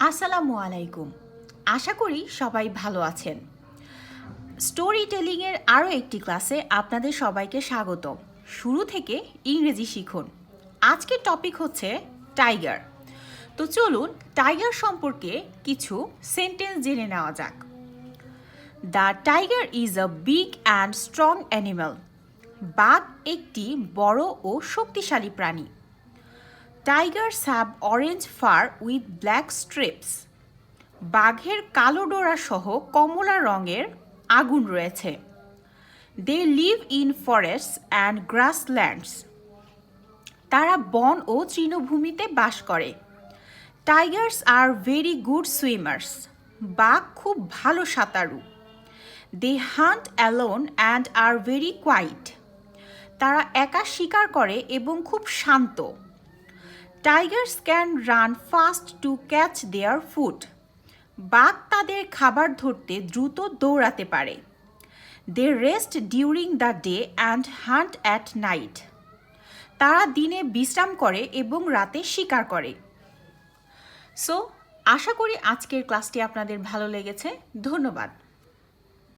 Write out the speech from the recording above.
আসসালামু আলাইকুম। আশা করি সবাই ভালো আছেন। স্টোরি টেলিংয়ের আরও একটি ক্লাসে আপনাদের সবাইকে স্বাগত। শুরু থেকে ইংরেজি শিখুন। আজকের টপিক হচ্ছে টাইগার তো চলুন টাইগার সম্পর্কে কিছু সেন্টেন্স জেনে নেওয়া যাক। The tiger is a big and strong animal বাঘ একটি বড় ও শক্তিশালী প্রাণী। Tigers have orange fur with black stripes. বাঘের কালো ডোরা সহ কমলা রঙের আগুন রয়েছে। They live in forest and grasslands তারা বন ও তৃণভূমিতে বাস করে। Tigers are very good swimmers বাঘ খুব ভালো সাঁতারু। They hunt alone and are very quiet তারা একা শিকার করে এবং খুব শান্ত। Tigers can run fast to catch their food বাঘ তাদের খাবার ধরতে দ্রুত দৌড়াতে পারে। They rest during the day and hunt at night তারা দিনে বিশ্রাম করে এবং রাতে শিকার করে। সো আশা করি আজকের ক্লাসটি আপনাদের ভালো লেগেছে। ধন্যবাদ।